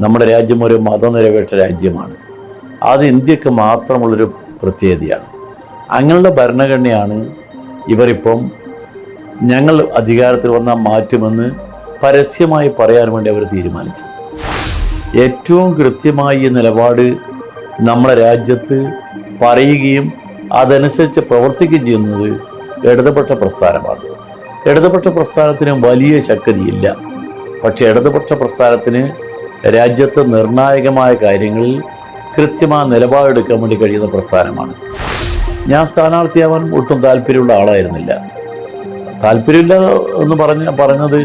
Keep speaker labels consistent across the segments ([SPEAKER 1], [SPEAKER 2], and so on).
[SPEAKER 1] നമ്മുടെ രാജ്യം ഒരു മതനിരപേക്ഷ രാജ്യമാണ്. അത് ഇന്ത്യയ്ക്ക് മാത്രമുള്ളൊരു പ്രത്യേകതയാണ്. അങ്ങനെയുള്ള ഭരണഘടനയാണ് ഇവരിപ്പം ഞങ്ങൾ അധികാരത്തിൽ വന്നാൽ മാറ്റുമെന്ന് പരസ്യമായി പറയാൻ വേണ്ടി അവർ തീരുമാനിച്ചത്. ഏറ്റവും കൃത്യമായി നിലപാട് നമ്മുടെ രാജ്യത്ത് പറയുകയും അതനുസരിച്ച് പ്രവർത്തിക്കുകയും ചെയ്യുന്നത് ഇടതുപക്ഷ പ്രസ്ഥാനമാണ്. ഇടതുപക്ഷ പ്രസ്ഥാനത്തിന് വലിയ ശക്തിയില്ല. പക്ഷേ ഇടതുപക്ഷ പ്രസ്ഥാനത്തിന് രാജ്യത്ത് നിർണായകമായ കാര്യങ്ങളിൽ കൃത്യമായ നിലപാടെടുക്കാൻ വേണ്ടി കഴിയുന്ന പ്രസ്ഥാനമാണ്. ഞാൻ സ്ഥാനാർത്ഥിയാവാൻ ഒട്ടും താല്പര്യമുള്ള ആളായിരുന്നില്ല. താല്പര്യമില്ല എന്ന് പറഞ്ഞ പറഞ്ഞത്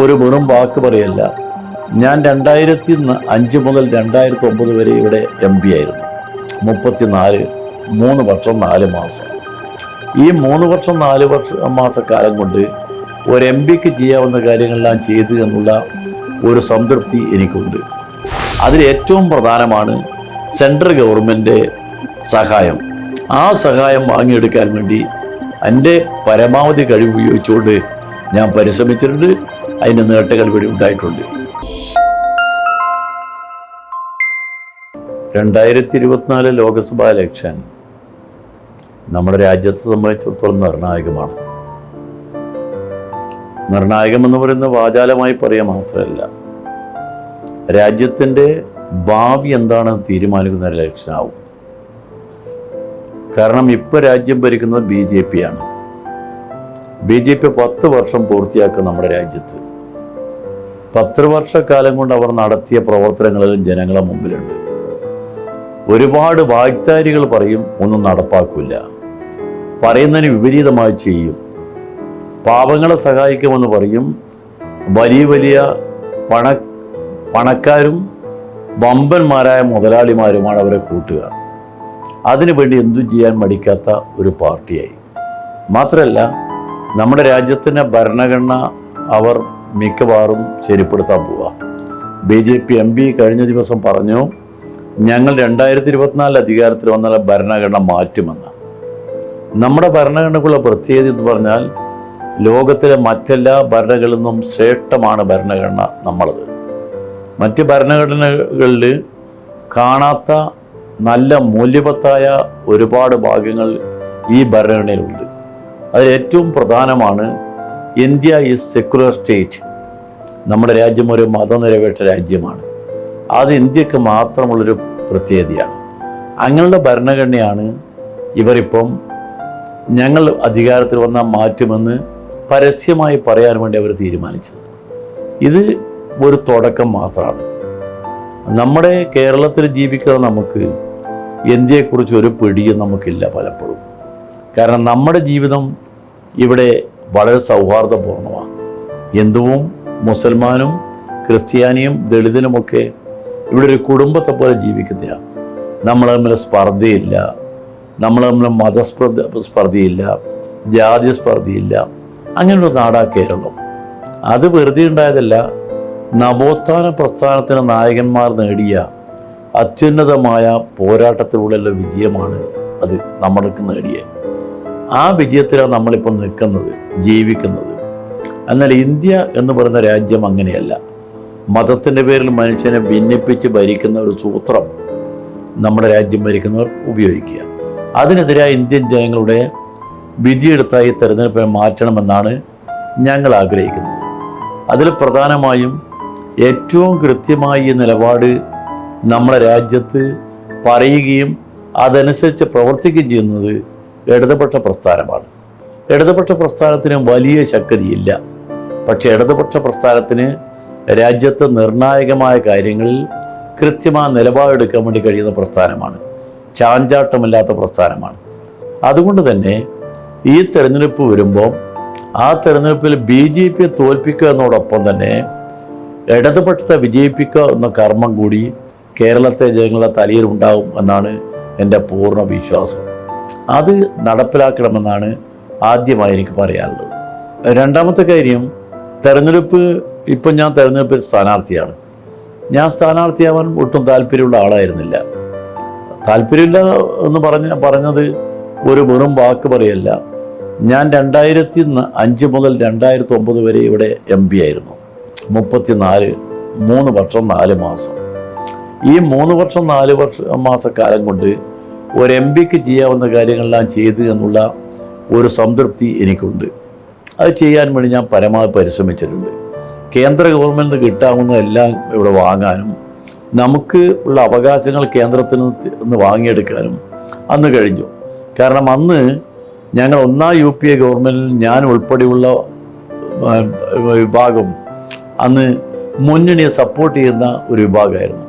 [SPEAKER 1] ഒരു വെറും വാക്ക് പറയല്ല. ഞാൻ രണ്ടായിരത്തി അഞ്ച് മുതൽ രണ്ടായിരത്തി ഒമ്പത് വരെ ഇവിടെ എം പി ആയിരുന്നു. മുപ്പത്തിനാല് മൂന്ന് വർഷം നാല് മാസം. ഈ മൂന്ന് വർഷം നാല് വർഷ മാസക്കാലം കൊണ്ട് ഒരു എം പിക്ക് ചെയ്യാവുന്ന കാര്യങ്ങളെല്ലാം ചെയ്തു എന്നുള്ള ഒരു സംതൃപ്തി എനിക്കുണ്ട്. അതിലേറ്റവും പ്രധാനമാണ് സെൻട്രൽ ഗവൺമെന്റ് സഹായം. ആ സഹായം വാങ്ങിയെടുക്കാൻ വേണ്ടി എന്റെ പരമാവധി കഴിവ് ഉപയോഗിച്ചുകൊണ്ട് ഞാൻ പരിശ്രമിച്ചിട്ടുണ്ട്. അതിന്റെ നേട്ടങ്ങൾ ഇവിടെ ഉണ്ടായിട്ടുണ്ട്. രണ്ടായിരത്തി ഇരുപത്തിനാല് ലോക്സഭാ ഇലക്ഷൻ നമ്മുടെ രാജ്യത്തെ സംബന്ധിച്ചിടത്തോളം നിർണായകമാണ്. നിർണായകം എന്ന് പറയുന്ന വാചാലമായി പറയുക മാത്രമല്ല രാജ്യത്തിന്റെ ഭാവി എന്താണെന്ന് തീരുമാനിക്കുന്ന ലക്ഷ്യമാവും കാരണം ഇപ്പോൾ രാജ്യം ഭരിക്കുന്നത് ബി ജെ പി ആണ് ബി ജെ പി പത്ത് വർഷം പൂർത്തിയാക്കുക നമ്മുടെ രാജ്യത്ത്. പത്ത് വർഷക്കാലം കൊണ്ട് അവർ നടത്തിയ പ്രവർത്തനങ്ങളിലും ജനങ്ങളെ മുമ്പിലുണ്ട്. ഒരുപാട് വാഗ്ദാരികൾ പറയും ഒന്നും നടപ്പാക്കില്ല പറയുന്നതിന് വിപരീതമായി ചെയ്യും. പാവങ്ങളെ സഹായിക്കുമെന്ന് പറയും. വലിയ വലിയ പണ പണക്കാരും വമ്പന്മാരായ മുതലാളിമാരുമാണ് അവരെ കൂട്ടുക. അതിനുവേണ്ടി എന്തും ചെയ്യാൻ മടിക്കാത്ത ഒരു പാർട്ടിയായി. മാത്രമല്ല നമ്മുടെ രാജ്യത്തിന്റെ ഭരണഘടന അവർ മിക്കവാറും ശരിപ്പെടുത്താൻ പോവുക. B J P M P കഴിഞ്ഞ ദിവസം പറഞ്ഞു ഞങ്ങൾ രണ്ടായിരത്തി ഇരുപത്തിനാലിൽ അധികാരത്തിൽ വന്നാൽ ഭരണഘടന മാറ്റുമെന്ന്. നമ്മുടെ ഭരണഘടനക്കുള്ള പ്രത്യേകത എന്ന് പറഞ്ഞാൽ ലോകത്തിലെ മറ്റെല്ലാ ഭരണകളിൽ നിന്നും ശ്രേഷ്ഠമാണ് ഭരണഘടന നമ്മളത്. മറ്റ് ഭരണഘടനകളിൽ കാണാത്ത നല്ല മൂല്യവത്തായ ഒരുപാട് ഭാഗ്യങ്ങൾ ഈ ഭരണഘടനയിലുണ്ട്. അതിൽ ഏറ്റവും പ്രധാനമാണ് ഇന്ത്യ ഈസ് സെക്യുലർ സ്റ്റേറ്റ് നമ്മുടെ രാജ്യം ഒരു മതനിരപേക്ഷ രാജ്യമാണ്. അത് ഇന്ത്യയ്ക്ക് മാത്രമുള്ളൊരു പ്രത്യേകതയാണ്. അങ്ങനെയുള്ള ഭരണഘടനയാണ് ഇവരിപ്പം ഞങ്ങൾ അധികാരത്തിൽ വന്നാൽ മാറ്റുമെന്ന് പരസ്യമായി പറയാൻ വേണ്ടി അവർ തീരുമാനിച്ചത്. ഇത് ഒരു തുടക്കം മാത്രമാണ്. നമ്മുടെ കേരളത്തിൽ ജീവിക്കുന്ന നമുക്ക് ഇന്ത്യയെക്കുറിച്ച് ഒരു പിടിയും നമുക്കില്ല പലപ്പോഴും. കാരണം നമ്മുടെ ജീവിതം ഇവിടെ വളരെ സൗഹാർദ്ദപൂർണമാണ് ഹിന്ദുവും മുസൽമാനും ക്രിസ്ത്യാനിയും ദളിതനുമൊക്കെ ഇവിടെ ഒരു കുടുംബത്തെ പോലെ ജീവിക്കുന്നതാണ്. നമ്മൾ തമ്മിൽ സ്പർദ്ധയില്ല. നമ്മൾ തമ്മിൽ മതസ്പർദ്ധ സ്പർദ്ധയില്ല. ജാതി സ്പർദ്ധയില്ല അങ്ങനെയൊരു നാടാ കേരളം അത് വെറുതെ ഉണ്ടായതല്ല നവോത്ഥാന പ്രസ്ഥാനത്തിന് നായകന്മാർ നേടിയ അത്യുന്നതമായ പോരാട്ടത്തിലൂടെയുള്ള വിജയമാണ് അത് നമ്മൾക്ക് നേടിയ ആ വിജയത്തിലാണ് നമ്മളിപ്പോൾ നിൽക്കുന്നത് ജീവിക്കുന്നത്. എന്നാൽ ഇന്ത്യ എന്ന് പറയുന്ന രാജ്യം അങ്ങനെയല്ല. മതത്തിന്റെ പേരിൽ മനുഷ്യനെ ഭിന്നിപ്പിച്ച് ഭരിക്കുന്ന ഒരു സൂത്രം നമ്മുടെ രാജ്യം ഭരിക്കുന്നവർ ഉപയോഗിക്കുക. അതിനെതിരായ ഇന്ത്യൻ ജനങ്ങളുടെ വിധിയെടുത്തായി തെരഞ്ഞെടുപ്പിനെ മാറ്റണമെന്നാണ് ഞങ്ങൾ ആഗ്രഹിക്കുന്നത്. അതിൽ പ്രധാനമായും ഏറ്റവും കൃത്യമായി ഈ നിലപാട് നമ്മുടെ രാജ്യത്ത് പറയുകയും അതനുസരിച്ച് പ്രവർത്തിക്കുകയും ചെയ്യുന്നത് ഇടതുപക്ഷ പ്രസ്ഥാനമാണ്. ഇടതുപക്ഷ പ്രസ്ഥാനത്തിന് വലിയ ശക്തിയില്ല. പക്ഷേ ഇടതുപക്ഷ പ്രസ്ഥാനത്തിന് രാജ്യത്ത് നിർണായകമായ കാര്യങ്ങളിൽ കൃത്യമായ നിലപാടെടുക്കാൻ വേണ്ടി കഴിയുന്ന പ്രസ്ഥാനമാണ്. ചാഞ്ചാട്ടമില്ലാത്ത പ്രസ്ഥാനമാണ്. അതുകൊണ്ട് തന്നെ ഈ തെരഞ്ഞെടുപ്പ് വരുമ്പോൾ ആ തെരഞ്ഞെടുപ്പിൽ ബി ജെ പിയെ തോൽപ്പിക്കുക എന്നതോടൊപ്പം തന്നെ ഇടതുപക്ഷത്തെ വിജയിപ്പിക്കുക എന്ന കർമ്മം കൂടി കേരളത്തെ ജനങ്ങളുടെ തലയിൽ ഉണ്ടാകും എന്നാണ് എന്റെ പൂർണ വിശ്വാസം. അത് നടപ്പിലാക്കണമെന്നാണ് ആദ്യമായി എനിക്ക് പറയാനുള്ളത്. രണ്ടാമത്തെ കാര്യം തെരഞ്ഞെടുപ്പ് ഇപ്പം ഞാൻ തെരഞ്ഞെടുപ്പിൽ സ്ഥാനാർത്ഥിയാണ്. ഞാൻ സ്ഥാനാർത്ഥിയാവാൻ ഒട്ടും താല്പര്യമുള്ള ആളായിരുന്നില്ല. താല്പര്യമില്ല എന്ന് പറഞ്ഞ പറഞ്ഞത് ഒരു വെറും വാക്ക് പറയല്ല. ഞാൻ രണ്ടായിരത്തി അഞ്ച് മുതൽ രണ്ടായിരത്തി ഒമ്പത് വരെ ഇവിടെ എം പി ആയിരുന്നു. മുപ്പത്തിനാല് മൂന്ന് വർഷം നാല് മാസം. ഈ മൂന്ന് വർഷം നാല് വർഷ മാസക്കാലം കൊണ്ട് ഒരു എം പിക്ക് ചെയ്യാവുന്ന കാര്യങ്ങളെല്ലാം ചെയ്തു എന്നുള്ള ഒരു സംതൃപ്തി എനിക്കുണ്ട്. അത് ചെയ്യാൻ വേണ്ടി ഞാൻ പരമാവധി പരിശ്രമിച്ചിട്ടുണ്ട്. കേന്ദ്ര ഗവൺമെന്റ് കിട്ടാവുന്ന എല്ലാം ഇവിടെ വാങ്ങാനും നമുക്ക് ഉള്ള അവകാശങ്ങൾ കേന്ദ്രത്തിൽ നിന്ന് വാങ്ങിയെടുക്കാനും അന്ന് കഴിഞ്ഞു. കാരണം അന്ന് ഞങ്ങൾ ഒന്നാം യു പി എ ഗവൺമെന്റിൽ ഞാൻ ഉൾപ്പെടെയുള്ള വിഭാഗം അന്ന് മുന്നണിയെ സപ്പോർട്ട് ചെയ്യുന്ന ഒരു വിഭാഗമായിരുന്നു.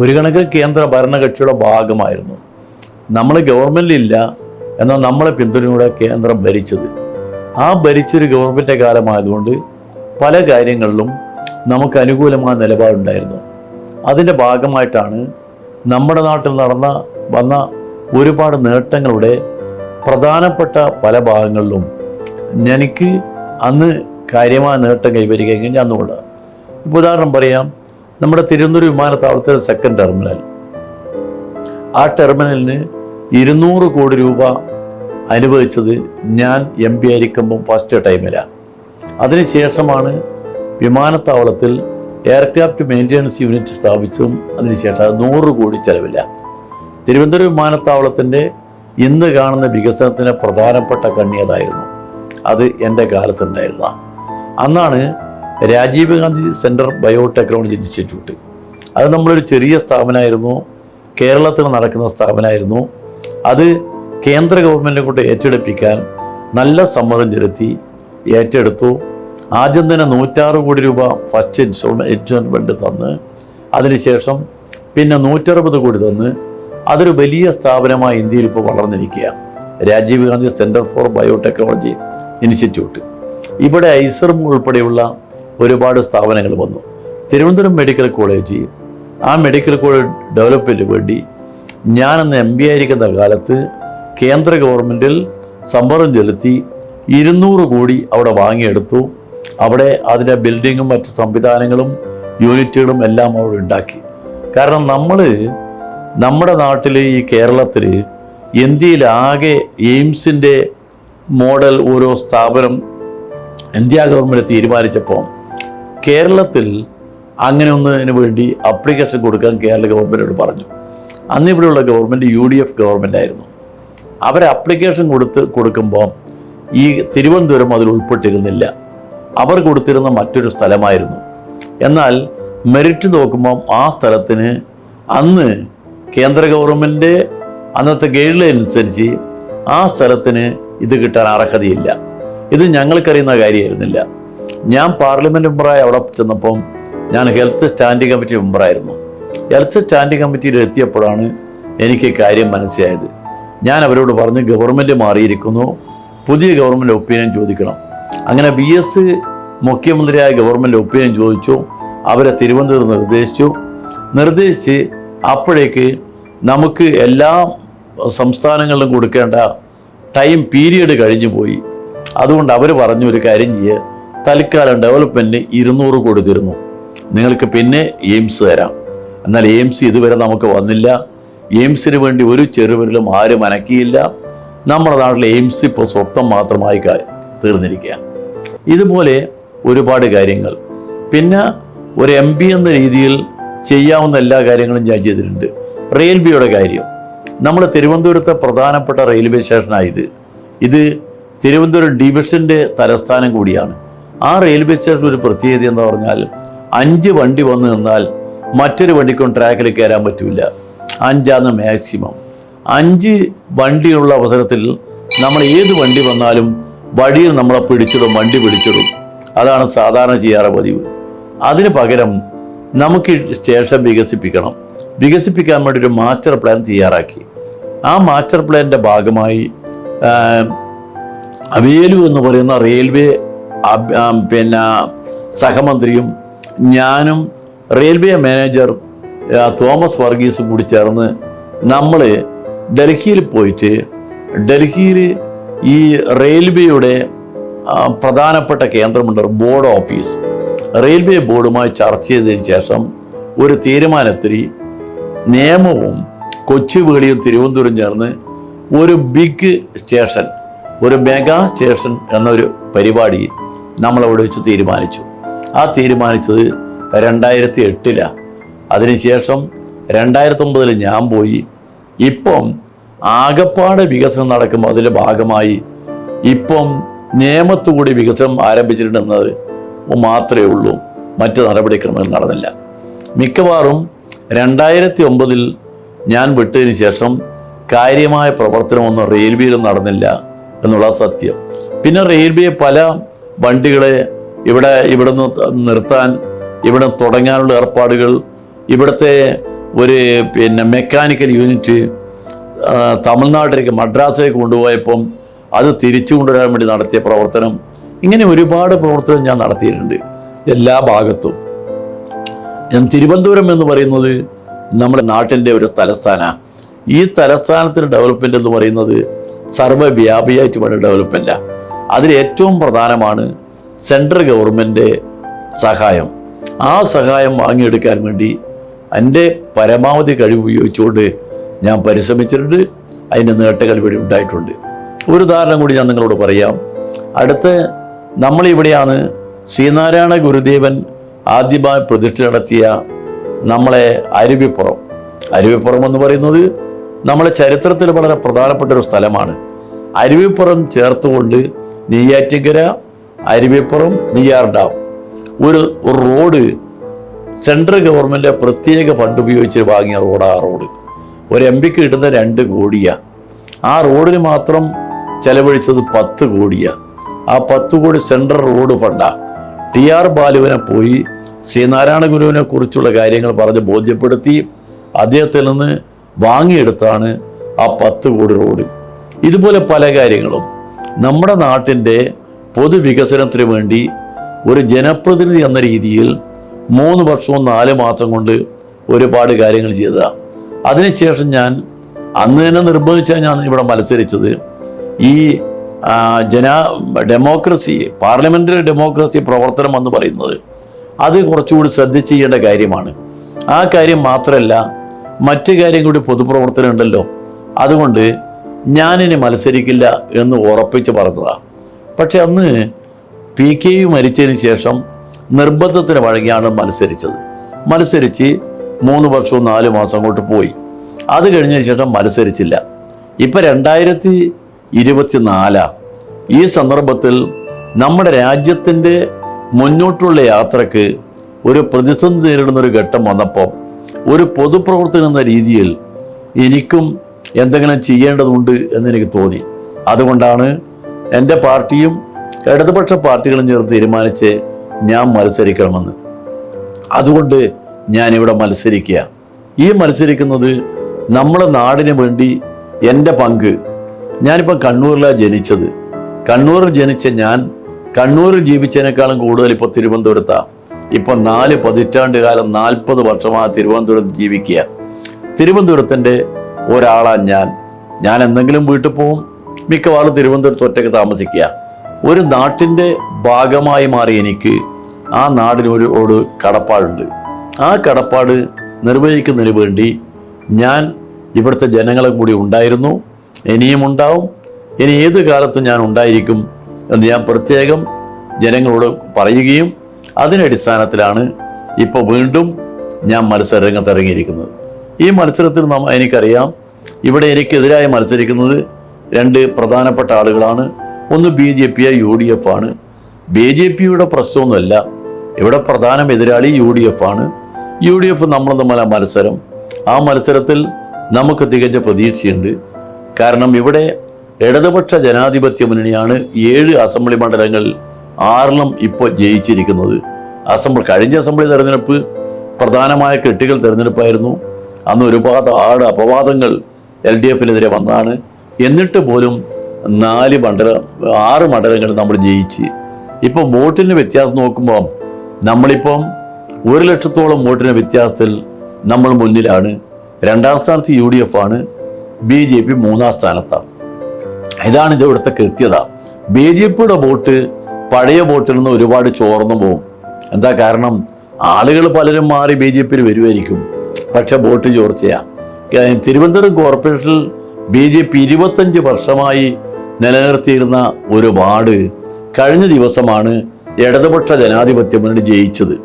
[SPEAKER 1] ഒരു കണക്കിൽ കേന്ദ്ര ഭരണകക്ഷിയുടെ ഭാഗമായിരുന്നു. നമ്മൾ ഗവൺമെന്റിലില്ല എന്നാൽ നമ്മളെ പിന്തുണയോടെ കേന്ദ്രം ഭരിച്ചത്. ആ ഭരിച്ചൊരു ഗവൺമെന്റ് കാലമായതുകൊണ്ട് പല കാര്യങ്ങളിലും നമുക്ക് അനുകൂലമായ നിലപാടുണ്ടായിരുന്നു. അതിന്റെ ഭാഗമായിട്ടാണ് നമ്മുടെ നാട്ടിൽ നടന്ന വന്ന ഒരുപാട് നേട്ടങ്ങളുടെ പ്രധാനപ്പെട്ട പല ഭാഗങ്ങളിലും എനിക്ക് അന്ന് കാര്യമായ നേട്ടം കൈവരിക്കാൻ കഴിഞ്ഞ അന്നുകൊണ്ട്. ഇപ്പോൾ ഉദാഹരണം പറയാം നമ്മുടെ തിരുവനന്തപുരം വിമാനത്താവളത്തിലെ സെക്കൻഡ് ടെർമിനൽ ആ ടെർമിനലിന് ഇരുന്നൂറ് കോടി രൂപ അനുവദിച്ചത് ഞാൻ എം പി ആയിരിക്കുമ്പോൾ ഫസ്റ്റ് ടൈമിലാണ് അതിനുശേഷമാണ് വിമാനത്താവളത്തിൽ എയർക്രാഫ്റ്റ് മെയിന്റെനൻസ് യൂണിറ്റ് സ്ഥാപിച്ചതും അതിനുശേഷം അത് നൂറ് കോടി ചെലവില്ല തിരുവനന്തപുരം വിമാനത്താവളത്തിന്റെ ഇന്ന് കാണുന്ന വികസനത്തിന് പ്രധാനപ്പെട്ട കണ്ണി അതായിരുന്നു. അത് എന്റെ കാലത്തുണ്ടായിരുന്ന. അന്നാണ് Rajiv Gandhi centre biotechnology institute. അത് നമ്മളൊരു ചെറിയ സ്ഥാപനമായിരുന്നു. കേരളത്തിൽ നടക്കുന്ന സ്ഥാപനമായിരുന്നു. അത് കേന്ദ്ര ഗവൺമെന്റിനെ കൊണ്ട് ഏറ്റെടുപ്പിക്കാൻ നല്ല സമ്മതം ചെലുത്തി ഏറ്റെടുത്തു. ആദ്യം തന്നെ നൂറ്റാറ് കോടി രൂപ ഫസ്റ്റ് ഇൻസ്റ്റോൾമെന്റ് ഇൻസ്റ്റോൾമെന്റ് തന്ന്. അതിനുശേഷം പിന്നെ നൂറ്ററുപത് കോടി തന്ന്. അതൊരു വലിയ സ്ഥാപനമായി ഇന്ത്യയിൽ ഇപ്പോൾ വളർന്നിരിക്കുക Rajiv Gandhi centre for biotechnology institute ഇവിടെ ഐസറും ഉൾപ്പെടെയുള്ള ഒരുപാട് സ്ഥാപനങ്ങൾ വന്നു. തിരുവനന്തപുരം മെഡിക്കൽ കോളേജ് ആ മെഡിക്കൽ കോളേജ് ഡെവലപ്പിന് വേണ്ടി ഞാനന്ന് എം ബി ആയിരിക്കുന്ന കാലത്ത് കേന്ദ്ര ഗവൺമെന്റിൽ സമ്മർദ്ദം ചെലുത്തി ഇരുന്നൂറ് കോടി അവിടെ വാങ്ങിയെടുത്തു. അവിടെ അതിന്റെ ബിൽഡിങ്ങും മറ്റ് സംവിധാനങ്ങളും യൂണിറ്റുകളും എല്ലാം അവിടെ ഉണ്ടാക്കി. കാരണം നമ്മൾ നമ്മുടെ നാട്ടിൽ ഈ കേരളത്തിൽ ഇന്ത്യയിലാകെ എയിംസിന്റെ മോഡൽ ഓരോ സ്ഥാപനം ഇന്ത്യ ഗവൺമെന്റ് തീരുമാനിച്ചപ്പോൾ കേരളത്തിൽ അങ്ങനെ ഒന്നതിന് വേണ്ടി അപ്ലിക്കേഷൻ കൊടുക്കാൻ കേരള ഗവൺമെന്റോട് പറഞ്ഞു. അന്ന് ഇവിടെയുള്ള government U D F government ആയിരുന്നു. അവർ അപ്ലിക്കേഷൻ കൊടുത്ത് കൊടുക്കുമ്പോൾ ഈ തിരുവനന്തപുരം അതിൽ ഉൾപ്പെട്ടിരുന്നില്ല. അവർ കൊടുത്തിരുന്ന മറ്റൊരു സ്ഥലമായിരുന്നു. എന്നാൽ മെറിറ്റ് നോക്കുമ്പോൾ ആ സ്ഥലത്തിന് അന്ന് കേന്ദ്ര ഗവൺമെന്റ് അന്നത്തെ ഗൈഡ് ലൈൻ അനുസരിച്ച് ആ സ്ഥലത്തിന് ഇത് കിട്ടാൻ അർഹതയില്ല. ഇത് ഞങ്ങൾക്കറിയുന്ന കാര്യമായിരുന്നില്ല. ഞാൻ പാർലമെന്റ് മെമ്പറായി അവിടെ ചെന്നപ്പം ഞാൻ ഹെൽത്ത് സ്റ്റാൻഡിംഗ് കമ്മിറ്റി മെമ്പറായിരുന്നു. ഹെൽത്ത് സ്റ്റാൻഡിംഗ് കമ്മിറ്റിയിൽ എത്തിയപ്പോഴാണ് എനിക്ക് കാര്യം മനസ്സിലായത്. ഞാൻ അവരോട് പറഞ്ഞു ഗവൺമെന്റ് മാറിയിരിക്കുന്നു. പുതിയ ഗവൺമെന്റ് ഒപ്പീനിയൻ ചോദിക്കണം. അങ്ങനെ ബി എസ് മുഖ്യമന്ത്രിയായ ഗവൺമെന്റ് ഒപ്പീനിയൻ ചോദിച്ചു. അവരെ തിരുവനന്തപുരം നിർദ്ദേശിച്ചു. നിർദ്ദേശിച്ച് അപ്പോഴേക്ക് നമുക്ക് എല്ലാ സംസ്ഥാനങ്ങളിലും കൊടുക്കേണ്ട ടൈം പീരിയഡ് കഴിഞ്ഞു പോയി. അതുകൊണ്ട് അവർ പറഞ്ഞു ഒരു കാര്യം ചെയ്യുക തൽക്കാലം ഡെവലപ്മെന്റിന് ഇരുന്നൂറ് കൊടുത്തിരുന്നു നിങ്ങൾക്ക് പിന്നെ എയിംസ് തരാം. എന്നാൽ എയിംസ് ഇതുവരെ നമുക്ക് വന്നില്ല. എയിംസിന് വേണ്ടി ഒരു ചെറുവിരലും ആരും അനക്കിയില്ല. നമ്മുടെ നാട്ടിലെ എയിംസ് ഇപ്പോൾ സ്വപ്നം മാത്രമായി തീർന്നിരിക്കുക ഇതുപോലെ ഒരുപാട് കാര്യങ്ങൾ. പിന്നെ ഒരു എം എന്ന രീതിയിൽ ചെയ്യാവുന്ന എല്ലാ കാര്യങ്ങളും ഞാൻ ചെയ്തിട്ടുണ്ട്. റെയിൽവേയുടെ കാര്യം. നമ്മൾ തിരുവനന്തപുരത്തെ പ്രധാനപ്പെട്ട റെയിൽവേ സ്റ്റേഷനായത്. ഇത് തിരുവനന്തപുരം ഡിവിഷന്റെ തലസ്ഥാനം കൂടിയാണ്. ആ റെയിൽവേ സ്റ്റേഷൻ ഒരു പ്രത്യേകത എന്ന് പറഞ്ഞാൽ അഞ്ച് വണ്ടി വന്ന് നിന്നാൽ മറ്റൊരു വണ്ടിക്കും ട്രാക്കിൽ കയറാൻ പറ്റില്ല അഞ്ചാണ് മാക്സിമം അഞ്ച് വണ്ടിയുള്ള അവസരത്തിൽ നമ്മൾ ഏത് വണ്ടി വന്നാലും വഴിയിൽ നമ്മളെ പിടിച്ചിടും വണ്ടി പിടിച്ചിടും. അതാണ് സാധാരണ ചെയ്യാറ് പതിവ്. അതിന് പകരം നമുക്ക് സ്റ്റേഷൻ വികസിപ്പിക്കണം. വികസിപ്പിക്കാൻ വേണ്ടി ഒരു മാസ്റ്റർ പ്ലാൻ തയ്യാറാക്കി. ആ മാസ്റ്റർ പ്ലാനിന്റെ ഭാഗമായി അവേലു എന്ന് പറയുന്ന റെയിൽവേ പിന്നെ സഹമന്ത്രിയും ഞാനും റെയിൽവേ മാനേജർ തോമസ് വർഗീസും കൂടി ചേർന്ന് നമ്മൾ ഡൽഹിയിൽ പോയിട്ട് ഡൽഹിയിൽ ഈ റെയിൽവേയുടെ പ്രധാനപ്പെട്ട കേന്ദ്രമുണ്ട് ബോർഡ് ഓഫീസ് റെയിൽവേ ബോർഡുമായി ചർച്ച ചെയ്തതിന് ശേഷം ഒരു തീരുമാനത്തിൽ നിയമവും കൊച്ചുവേളിയും തിരുവനന്തപുരം ചേർന്ന് ഒരു ബിഗ് സ്റ്റേഷൻ ഒരു മെഗാ സ്റ്റേഷൻ എന്നൊരു പരിപാടി നമ്മളവിടെ വെച്ച് തീരുമാനിച്ചു. ആ തീരുമാനിച്ചത് രണ്ടായിരത്തി എട്ടിലാണ് അതിനുശേഷം രണ്ടായിരത്തി ഒമ്പതിൽ ഞാൻ പോയി. ഇപ്പം ആകപ്പാട് വികസനം നടക്കുമ്പോൾ അതിന്റെ ഭാഗമായി ഇപ്പം നിയമത്തുകൂടി വികസനം ആരംഭിച്ചിട്ടുണ്ടെന്നത് മാത്രമേ ഉള്ളൂ. മറ്റ് നടപടിക്രമങ്ങൾ നടന്നില്ല. മിക്കവാറും രണ്ടായിരത്തി ഒമ്പതിൽ ഞാൻ വിട്ടതിന് ശേഷം കാര്യമായ പ്രവർത്തനമൊന്നും റെയിൽവേയിലും നടന്നില്ല എന്നുള്ള സത്യം. പിന്നെ റെയിൽവേ പല വണ്ടികളെ ഇവിടെ ഇവിടുന്ന് നിർത്താൻ ഇവിടെ തുടങ്ങാനുള്ള ഏർപ്പാടുകൾ ഇവിടുത്തെ ഒരു പിന്നെ മെക്കാനിക്കൽ യൂണിറ്റ് തമിഴ്നാട്ടിലേക്ക് മദ്രാസിലേക്ക് കൊണ്ടുപോയപ്പം അത് തിരിച്ചു കൊണ്ടുവരാൻ വേണ്ടി നടത്തിയ പ്രവർത്തനം ഇങ്ങനെ ഒരുപാട് പ്രവർത്തനം ഞാൻ നടത്തിയിട്ടുണ്ട് എല്ലാ ഭാഗത്തും. ഞാൻ തിരുവനന്തപുരം എന്ന് പറയുന്നത് നമ്മുടെ നാട്ടിന്റെ ഒരു തലസ്ഥാന. ഈ തലസ്ഥാനത്തിന് ഡെവലപ്മെന്റ് എന്ന് പറയുന്നത് സർവവ്യാപിയായിട്ട് വേണ്ട ഡെവലപ്മെന്റാണ് അതിൽ ഏറ്റവും പ്രധാനമാണ് സെൻട്രൽ ഗവൺമെന്റ് സഹായം. ആ സഹായം വാങ്ങിയെടുക്കാൻ വേണ്ടി എന്റെ പരമാവധി കഴിവ് ഉപയോഗിച്ചുകൊണ്ട് ഞാൻ പരിശ്രമിച്ചിട്ടുണ്ട്. അതിന്റെ നേട്ടങ്ങൾ ഇവിടെ ഉണ്ടായിട്ടുണ്ട്. ഒരു ഉദാഹരണം കൂടി ഞാൻ നിങ്ങളോട് പറയാം. അടുത്ത് നമ്മളിവിടെയാണ് ശ്രീനാരായണ ഗുരുദേവൻ ആദ്യമായി പ്രതിഷ്ഠ നടത്തിയ നമ്മളെ അരുവിപ്പുറം. അരുവിപ്പുറം എന്ന് പറയുന്നത് നമ്മളെ ചരിത്രത്തിൽ വളരെ പ്രധാനപ്പെട്ട ഒരു സ്ഥലമാണ്. അരുവിപ്പുറം ചേർത്തുകൊണ്ട് നെയ്യാറ്റിങ്കര അരുവിപ്പുറം നെയ്യാർ ഡാം. ഒരു റോഡ് സെൻട്രൽ ഗവൺമെന്റ് പ്രത്യേക ഫണ്ട് ഉപയോഗിച്ച് വാങ്ങിയ റോഡാണ് ആ റോഡ്. ഒരു എം പിക്ക് കിട്ടുന്ന രണ്ട് കോടിയാണ് ആ റോഡിന് മാത്രം ചെലവഴിച്ചത് പത്ത് കോടിയാ. ആ പത്ത് കോടി സെൻട്രൽ റോഡ് ഫണ്ടാ. ടി ആർ ബാലുവിനെ പോയി ശ്രീനാരായണ ഗുരുവിനെ കുറിച്ചുള്ള കാര്യങ്ങൾ പറഞ്ഞ് ബോധ്യപ്പെടുത്തി അദ്ദേഹത്തിൽ നിന്ന് വാങ്ങിയെടുത്താണ് ആ പത്ത് കോടി റോഡ്. ഇതുപോലെ പല കാര്യങ്ങളും. നമ്മുടെ നാട്ടിന്റെ പൊതുവികസനത്തിന് വേണ്ടി ഒരു ജനപ്രതിനിധി എന്ന രീതിയിൽ മൂന്ന് വർഷവും നാല് മാസം കൊണ്ട് ഒരുപാട് കാര്യങ്ങൾ ചെയ്തതാണ് അതിനുശേഷം ഞാൻ അന്ന് തന്നെ നിർബന്ധിച്ചാണ് ഞാൻ ഇവിടെ മത്സരിച്ചത്. ഈ ജനാ ഡെമോക്രസി പാർലമെന്ററി ഡെമോക്രസി പ്രവർത്തനം എന്ന് പറയുന്നത് അത് കുറച്ചുകൂടി ശ്രദ്ധിച്ച് ചെയ്യേണ്ട കാര്യമാണ്. ആ കാര്യം മാത്രമല്ല മറ്റു കാര്യം കൂടി പൊതുപ്രവർത്തനം ഉണ്ടല്ലോ. അതുകൊണ്ട് ഞാനിനി മത്സരിക്കില്ല എന്ന് ഉറപ്പിച്ച് പറഞ്ഞതാണ് പക്ഷെ അന്ന് പി കെ യു മരിച്ചതിന് ശേഷം നിർബന്ധത്തിന് വഴങ്ങിയാണ് മത്സരിച്ചത്. മത്സരിച്ച് മൂന്ന് വർഷവും നാല് മാസം അങ്ങോട്ട് പോയി. അത് കഴിഞ്ഞതിന് ശേഷം മത്സരിച്ചില്ല. ഇപ്പം രണ്ടായിരത്തി ഇരുപത്തിനാലാ. ഈ സന്ദർഭത്തിൽ നമ്മുടെ രാജ്യത്തിന്റെ മുന്നോട്ടുള്ള യാത്രയ്ക്ക് ഒരു പ്രതിസന്ധി നേരിടുന്ന ഒരു ഘട്ടം വന്നപ്പോൾ ഒരു പൊതുപ്രവർത്തനം എന്ന രീതിയിൽ എനിക്കും എന്തെങ്കിലും ചെയ്യേണ്ടതുണ്ട് എന്നെനിക്ക് തോന്നി. അതുകൊണ്ടാണ് എന്റെ പാർട്ടിയും ഇടതുപക്ഷ പാർട്ടികളും ചേർന്ന് തീരുമാനിച്ച് ഞാൻ മത്സരിക്കണമെന്ന്. അതുകൊണ്ട് ഞാനിവിടെ മത്സരിക്കുക. ഈ മത്സരിക്കുന്നത് നമ്മുടെ നാടിന് വേണ്ടി എന്റെ പങ്ക് ഞാനിപ്പോൾ കണ്ണൂരിലാണ് ജനിച്ചത്. കണ്ണൂരിൽ ജനിച്ച ഞാൻ കണ്ണൂരിൽ ജീവിച്ചതിനേക്കാളും കൂടുതൽ ഇപ്പോൾ തിരുവനന്തപുരത്താണ് ഇപ്പോൾ നാല് പതിറ്റാണ്ട് കാലം നാൽപ്പത് വർഷമാണ് തിരുവനന്തപുരത്ത് ജീവിക്കുക. തിരുവനന്തപുരത്തിന്റെ ഒരാളാണ് ഞാൻ. ഞാൻ എന്തെങ്കിലും വീട്ടിൽ പോവും മിക്കവാറും തിരുവനന്തപുരത്ത് ഒറ്റയ്ക്ക് താമസിക്കുക. ഒരു നാട്ടിന്റെ ഭാഗമായി മാറി എനിക്ക് ആ നാടിന് ഒരു ഒരു കടപ്പാടുണ്ട്. ആ കടപ്പാട് നിർവഹിക്കുന്നതിന് വേണ്ടി ഞാൻ ഇവിടുത്തെ ജനങ്ങളെ കൂടി ഉണ്ടായിരുന്നു. ഇനിയും ഉണ്ടാവും. ഇനി ഏത് കാലത്തും ഞാൻ ഉണ്ടായിരിക്കും എന്ന് ഞാൻ പ്രത്യേകം ജനങ്ങളോട് പറയുകയും അതിനടിസ്ഥാനത്തിലാണ് ഇപ്പോൾ വീണ്ടും ഞാൻ മത്സരരംഗത്ത് ഇറങ്ങിയിരിക്കുന്നത്. ഈ മത്സരത്തിൽ നമ്മ എനിക്കറിയാം ഇവിടെ എനിക്കെതിരായി മത്സരിക്കുന്നത് രണ്ട് പ്രധാനപ്പെട്ട ആളുകളാണ്. ഒന്ന് B J P U D F ആണ്. ബി ജെ പിയുടെ പ്രശ്നമൊന്നുമല്ല. ഇവിടെ പ്രധാന എതിരാളി യു ഡി എഫ് ആണ്. യു ഡി എഫ് നമ്മൾ തമ്മില മത്സരം. ആ മത്സരത്തിൽ നമുക്ക് തികഞ്ഞ പ്രതീക്ഷയുണ്ട്. കാരണം ഇവിടെ ഇടതുപക്ഷ ജനാധിപത്യ മുന്നണിയാണ് ഏഴ് അസംബ്ലി മണ്ഡലങ്ങൾ ആറിലും ഇപ്പോൾ ജയിച്ചിരിക്കുന്നത്. അസംബ്ലി കഴിഞ്ഞ അസംബ്ലി തെരഞ്ഞെടുപ്പ് പ്രധാനമായ കെട്ടുകൾ തിരഞ്ഞെടുപ്പായിരുന്നു. അന്ന് ഒരുപാട് ആട് അപവാദങ്ങൾ എൽ ഡി എഫിനെതിരെ വന്നതാണ്. എന്നിട്ട് പോലും നാല് മണ്ഡല ആറ് മണ്ഡലങ്ങൾ നമ്മൾ ജയിച്ച്. ഇപ്പോൾ വോട്ടിന് വ്യത്യാസം നോക്കുമ്പോൾ നമ്മളിപ്പം ഒരു ലക്ഷത്തോളം വോട്ടിന് വ്യത്യാസത്തിൽ നമ്മൾ മുന്നിലാണ്. രണ്ടാം സ്ഥാനത്ത് യു ഡി എഫ് ആണ്. ബി ജെ പി മൂന്നാം സ്ഥാനത്താണ്. ഇതാണ് ഇത് ഇവിടുത്തെ കൃത്യത. ബി ജെ പിയുടെ വോട്ട് പഴയ വോട്ടിൽ നിന്ന് ഒരുപാട് ചോർന്നു പോകും. എന്താ കാരണം? ആളുകൾ പലരും മാറി ബി ജെ പിയിൽ വരുമായിരിക്കും. പക്ഷെ വോട്ട് ചോർച്ചയാണ് തിരുവനന്തപുരം കോർപ്പറേഷനിൽ ബി ജെ പി ഇരുപത്തഞ്ച് വർഷമായി നിലനിർത്തിയിരുന്ന ഒരു വാർഡ് കഴിഞ്ഞ ദിവസമാണ് ഇടതുപക്ഷ ജനാധിപത്യ മുന്നണി ജയിച്ചത്.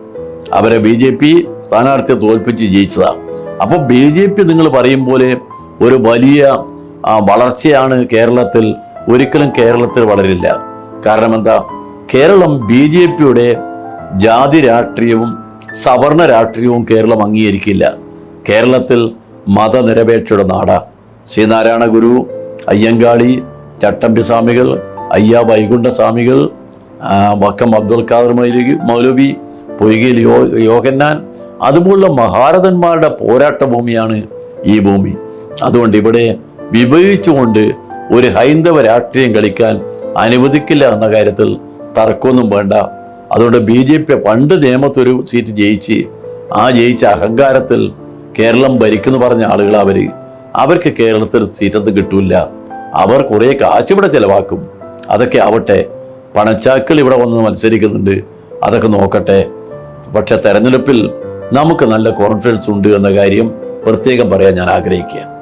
[SPEAKER 1] അവരെ ബി ജെ പി സ്ഥാനാർത്ഥിയെ തോൽപ്പിച്ച് ജയിച്ചതാണ് അപ്പോൾ ബി ജെ പി നിങ്ങൾ പറയും പോലെ ഒരു വലിയ വളർച്ചയാണ് കേരളത്തിൽ ഒരിക്കലും കേരളത്തിൽ വളരില്ല. കാരണം എന്താ കേരളം ബി ജെ പിയുടെ ജാതി രാഷ്ട്രീയവും സവർണ രാഷ്ട്രീയവും കേരളം അംഗീകരിക്കില്ല. കേരളത്തിൽ മതനിരപേക്ഷയുടെ നാടാണ് ശ്രീനാരായണ ഗുരു അയ്യങ്കാളി ചട്ടമ്പി സ്വാമികൾ അയ്യ വൈകുണ്ഠ സ്വാമികൾ വക്കം അബ്ദുൽ ഖാദർ മൗലവി മൗലവി പൊയ്കയിൽ യോ യോഹന്നാൻ അതുപോലുള്ള മഹാരഥന്മാരുടെ പോരാട്ട ഭൂമിയാണ് ഈ ഭൂമി. അതുകൊണ്ട് ഇവിടെ വിഭജിച്ചുകൊണ്ട് ഒരു ഹൈന്ദവ രാഷ്ട്രീയം കളിക്കാൻ അനുവദിക്കില്ല എന്ന കാര്യത്തിൽ തർക്കമൊന്നും വേണ്ട. അതുകൊണ്ട് ബി ജെ പി പണ്ട് നിയമത്തൊരു സീറ്റ് ജയിച്ച് ആ ജയിച്ച അഹങ്കാരത്തിൽ കേരളം ഭരിക്കുന്നു പറഞ്ഞ ആളുകൾ അവർ അവർക്ക് കേരളത്തിൽ സീറ്റൊന്നും കിട്ടൂല അവർ കുറേ കാശ് ഇവിടെ ചിലവാക്കും. അതൊക്കെ ആവട്ടെ പണച്ചാക്കൾ ഇവിടെ വന്ന് മത്സരിക്കുന്നുണ്ട്. അതൊക്കെ നോക്കട്ടെ. പക്ഷെ തെരഞ്ഞെടുപ്പിൽ നമുക്ക് നല്ല കോൺഫിഡൻസ് ഉണ്ട് എന്ന കാര്യം പ്രത്യേകം പറയാൻ ഞാൻ ആഗ്രഹിക്കുക